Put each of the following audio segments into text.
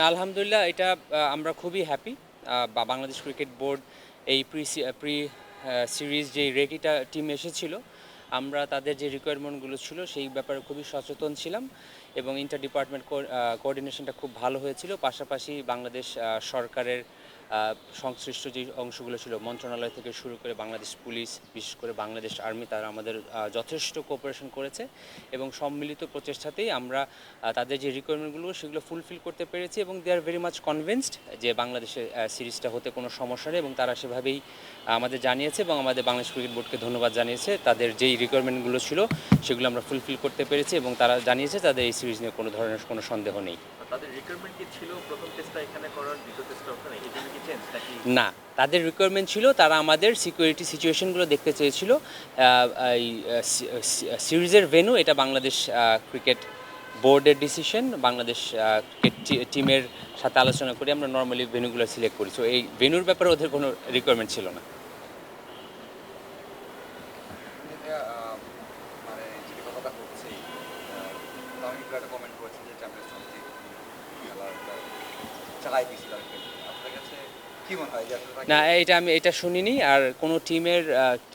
আলহামদুলিল্লাহ, এটা আমরা খুবই হ্যাপি বা বাংলাদেশ ক্রিকেট বোর্ড এই প্রি প্রি সিরিজ যে রেকিটা টিম এসেছিল, আমরা তাদের যে রিকোয়ারমেন্টগুলো ছিল সেই ব্যাপারে খুবই সচেতন ছিলাম এবং ইন্টার ডিপার্টমেন্ট কোঅর্ডিনেশনটা খুব ভালো হয়েছিল। পাশাপাশি বাংলাদেশ সরকারের সংশ্লিষ্ট যে অংশগুলো ছিল, মন্ত্রণালয় থেকে শুরু করে বাংলাদেশ পুলিশ, বিশেষ করে বাংলাদেশ আর্মি, তারা আমাদের যথেষ্ট কোঅপারেশন করেছে এবং সম্মিলিত প্রচেষ্টাতেই আমরা তাদের যে রিকোয়ারমেন্টগুলো সেগুলো ফুলফিল করতে পেরেছি এবং they are very much convinced যে বাংলাদেশের সিরিজটা হতে কোনো সমস্যা নেই এবং তারা সেভাবেই আমাদের জানিয়েছে এবং আমাদের বাংলাদেশ ক্রিকেট বোর্ডকে ধন্যবাদ জানিয়েছে। তাদের যেই রিকোয়ারমেন্টগুলো ছিল, সেগুলো আমরা ফুলফিল করতে পেরেছি এবং তারা জানিয়েছে তাদের এই সিরিজ নিয়ে কোনো ধরনের কোনো সন্দেহ নেই। তাদের রিকোয়ারমেন্ট কি ছিল? প্রথম টেস্টটা এখানে করার দ্বিতীয় টেস্টটা ওখানে? এই জন্য কি চেঞ্জ নাকি? না তাদের রিকোয়ারমেন্ট ছিল তারা আমাদের সিকিউরিটি সিচুয়েশনগুলো দেখতে চেয়েছিল। সিরিজের ভেনু এটা বাংলাদেশ ক্রিকেট বোর্ডের ডিসিশন বাংলাদেশ ক্রিকেট টিমের সাথে আলোচনা করে আমরা নর্মালি ভেনুগুলো সিলেক্ট করি। সো এই ভেনুর ব্যাপারে ওদের কোনো রিকোয়ারমেন্ট ছিল না। মানে যে কথাটা হচ্ছে কমেন্ট করেছে যে চ্যাম্পিয়ন্স ট্রফি চালাই আপনার কাছে না এটা আমি এটা শুনিনি আর কোনো টিমের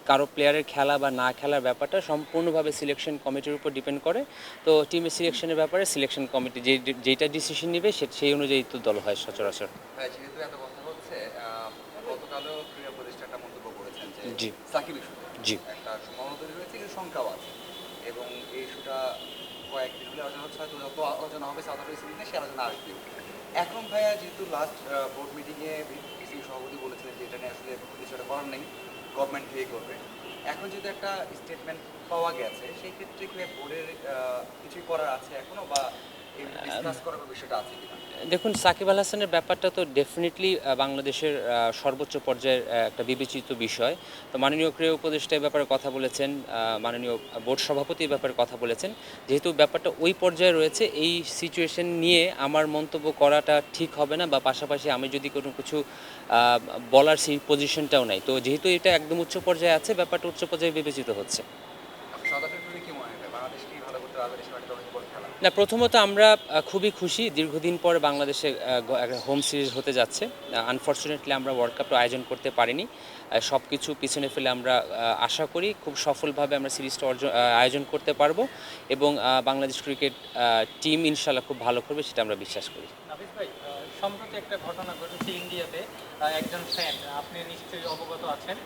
কারও প্লেয়ারের খেলা বা না খেলার ব্যাপারটা সম্পূর্ণভাবে সিলেকশন কমিটির উপর ডিপেন্ড করে তো টিমের সিলেকশনের ব্যাপারে সিলেকশন কমিটি যে যেটা ডিসিশন নেবে সেই অনুযায়ী তো দল হয় সচরাচর জি। জি। একটা আছে এবং এই ইস্যুটা কয়েকদিন হলে অজানা হচ্ছে, হয়তো যত অজানা হবে সাউথ আফ্রিকা সে আলোচনা আসবে এখন ভাইয়া যেহেতু লাস্ট বোর্ড মিটিংয়ে বিসিবি সভাপতি বলেছিলেন যে এটা নিয়ে আসলে কিছুটা করার নেই গভর্নমেন্ট থেকেই করবে। এখন যেহেতু একটা স্টেটমেন্ট পাওয়া গেছে, সেই ক্ষেত্রে কি বোর্ডের কিছুই করার আছে এখনও বা দেখুন, সাকিব আল হাসানের ব্যাপারটা তো ডেফিনেটলি বাংলাদেশের সর্বোচ্চ পর্যায়ের একটা বিবেচিত বিষয়। তো মাননীয় ক্রীড়া উপদেষ্টা ব্যাপারে কথা বলেছেন মাননীয় বোর্ড সভাপতি এই ব্যাপারে কথা বলেছেন। যেহেতু ব্যাপারটা ওই পর্যায়ে রয়েছে, এই সিচুয়েশন নিয়ে আমার মন্তব্য করাটা ঠিক হবে না, বা পাশাপাশি আমি যদি কোনো কিছু বলার সেই পজিশনটাও নাই। তো যেহেতু এটা একদম উচ্চ পর্যায়ে আছে, ব্যাপারটা উচ্চ পর্যায়ে বিবেচিত হচ্ছে। না প্রথমত আমরা খুবই খুশি দীর্ঘদিন পরে বাংলাদেশে হোম সিরিজ হতে যাচ্ছে। আনফর্চুনেটলি আমরা ওয়ার্ল্ড কাপটা আয়োজন করতে পারিনি। সব কিছু পিছনে ফেলে আমরা আশা করি খুব সফলভাবে আমরা সিরিজটা অর্জন আয়োজন করতে পারব এবং বাংলাদেশ ক্রিকেট টিম ইনশাল্লাহ খুব ভালো করবে সেটা আমরা বিশ্বাস করি। ভাই সম্প্রতি একটা ঘটনা ঘটেছে ইন্ডিয়াতে। একজন ফ্যান আপনি নিশ্চয়ই অবগত আছেন।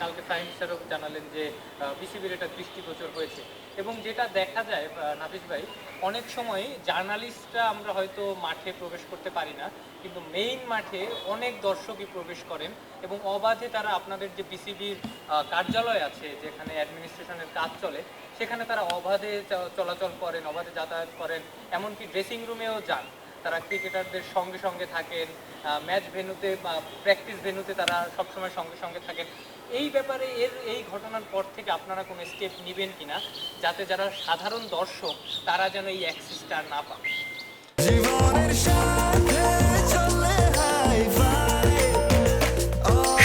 কালকে প্রাইম মিনিস্টারও জানালেন যে বিসিবির এটা দৃষ্টিগোচর হয়েছে। এবং যেটা দেখা যায় নাফিস ভাই, অনেক সময় জার্নালিস্টরা আমরা হয়তো মাঠে প্রবেশ করতে পারি না, কিন্তু মেইন মাঠে অনেক দর্শকই প্রবেশ করেন এবং অবাধে তারা আপনাদের যে বিসিবির কার্যালয় আছে, যেখানে অ্যাডমিনিস্ট্রেশনের কাজ চলে, সেখানে তারা অবাধে চলাচল করেন, অবাধে যাতায়াত করেন, এমনকি ড্রেসিং রুমেও যান। তারা ক্রিকেটারদের সঙ্গে সঙ্গে থাকেন ম্যাচ ভেন্যুতে বা প্র্যাকটিস ভেন্যুতে তারা সবসময় সঙ্গে সঙ্গে থাকেন। এই ব্যাপারে এর এই ঘটনার পর থেকে আপনারা কোনো স্টেপ নেবেন কিনা? যাতে যারা সাধারণ দর্শক তারা যেন এই অ্যাক্সেসটা না পান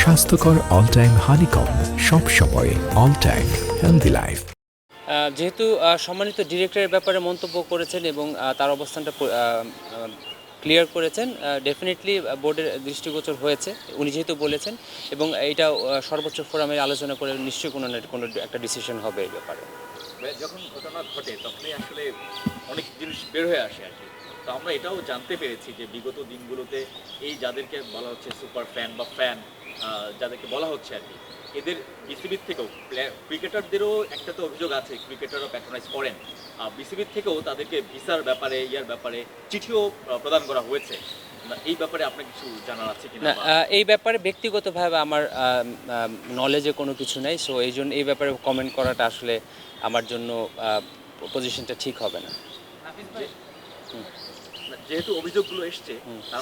স্বাস্থ্যকর অল টাইম হানিকম সব সময় অল টাইম হেলদি লাইফ যেহেতু সম্মানিত ডিরেক্টরের ব্যাপারে মন্তব্য করেছেন এবং তার অবস্থানটা ক্লিয়ার করেছেন ডেফিনেটলি বোর্ডের দৃষ্টিগোচর হয়েছে, উনি যেহেতু বলেছেন, এবং এটা সর্বোচ্চ ফোরামে আলোচনা করে নিশ্চয়ই কোনো না কোনো একটা ডিসিশন হবে এই ব্যাপারে। যখন ঘটনা ঘটে, তখনই আসলে অনেক জিনিস বের হয়ে আসে আর কি। তো আমরা এটাও জানতে পেরেছি যে বিগত দিনগুলোতে এই যাদেরকে বলা হচ্ছে সুপার ফ্যান বা ফ্যান যাদেরকে বলা হচ্ছে আর কি এদের বিসিবির থেকেও ক্রিকেটারদেরও একটা তো অভিযোগ আছে ক্রিকেটারও প্যাট্রোনাইজ করেন। বিসিবির থেকেও তাদেরকে ভিসার ব্যাপারে ইয়ার ব্যাপারে চিঠিও প্রদান করা হয়েছে। এই ব্যাপারে আপনার কিছু জানার আছে কিনা না এই ব্যাপারে ব্যক্তিগতভাবে আমার নলেজে কোনো কিছু নেই সো এই জন্য এই ব্যাপারে কমেন্ট করাটা আসলে আমার জন্য পজিশনটা ঠিক হবে না। না, যেহেতু অভিযোগগুলো এসছে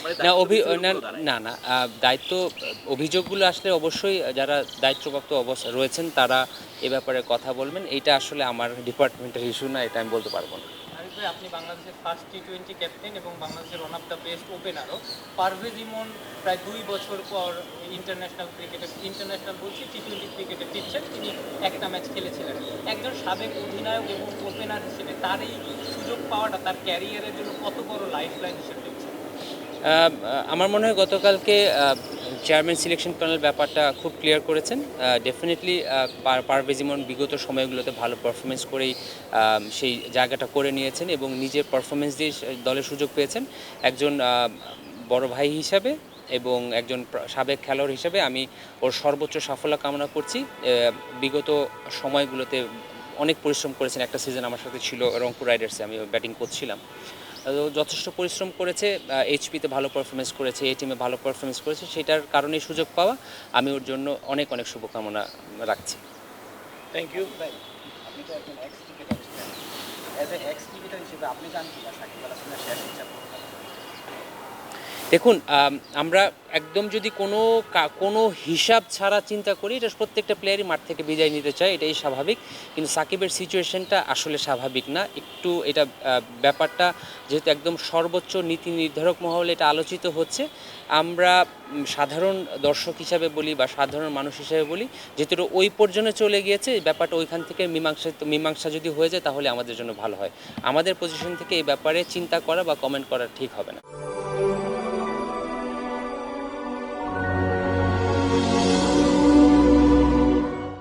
মানে না অভি না না দায়িত্ব অভিযোগগুলো আসলে অবশ্যই যারা দায়িত্বপ্রাপ্ত অবস্থা রয়েছেন তারা এ ব্যাপারে কথা বলবেন। এটা আসলে আমার ডিপার্টমেন্টের ইস্যু না এটা আমি বলতে পারব না। ভাই আপনি বাংলাদেশের ফার্স্ট টি টোয়েন্টি ক্যাপ্টেন এবং বাংলাদেশের ওয়ান অফ দ্য বেস্ট ওপেনারও পারভেজ ইমন প্রায় দুই বছর পর ইন্টারন্যাশনাল ক্রিকেটে ইন্টারন্যাশনাল বলছি টি টোয়েন্টি ক্রিকেটে ফিরছেন তিনি একটা ম্যাচ খেলেছিলেন। একজন সাবেক অধিনায়ক এবং ওপেনার হিসেবে তার এই সুযোগ পাওয়াটা তার ক্যারিয়ারের জন্য কত বড় লাইফ লাইন হিসেবে আমার মনে হয় গতকালকে চেয়ারম্যান সিলেকশন প্যানেল ব্যাপারটা খুব ক্লিয়ার করেছেন। ডেফিনেটলি পারভেজ ইমন বিগত সময়গুলোতে ভালো পারফরমেন্স করেই সেই জায়গাটা করে নিয়েছেন এবং নিজের পারফরমেন্স দিয়ে দলের সুযোগ পেয়েছেন। একজন বড় ভাই হিসাবে এবং একজন সাবেক খেলোয়াড় হিসেবে আমি ওর সর্বোচ্চ সাফল্য কামনা করছি। বিগত সময়গুলোতে অনেক পরিশ্রম করেছেন। একটা সিজন আমার সাথে ছিল রংপুর রাইডার্সে আমি ব্যাটিং করছিলাম। যথেষ্ট পরিশ্রম করেছে এইচপিতে ভালো পারফরমেন্স করেছে এই টিমে ভালো পারফরমেন্স করেছে, সেটার কারণেই সুযোগ পাওয়া। আমি ওর জন্য অনেক অনেক শুভকামনা রাখছি। থ্যাংক ইউ আপনি সাকিব আল হাসানের? দেখুন আমরা একদম যদি কোনো কোনো হিসাব ছাড়া চিন্তা করি, এটা প্রত্যেকটা প্লেয়ারই মাঠ থেকে বিদায় নিতে চায়, এটাই স্বাভাবিক। কিন্তু সাকিবের সিচুয়েশনটা আসলে স্বাভাবিক না। একটু এটা ব্যাপারটা যেহেতু একদম সর্বোচ্চ নীতি নির্ধারক মহলে এটা আলোচিত হচ্ছে, আমরা সাধারণ দর্শক হিসাবে বলি বা সাধারণ মানুষ হিসাবে বলি, যেহেতু ওই পর্যন্ত চলে গিয়েছে ব্যাপারটা ওইখান থেকে মীমাংসা মীমাংসা যদি হয়ে যায়, তাহলে আমাদের জন্য ভালো হয়। আমাদের পজিশন থেকে এই ব্যাপারে চিন্তা করা বা কমেন্ট করা ঠিক হবে না।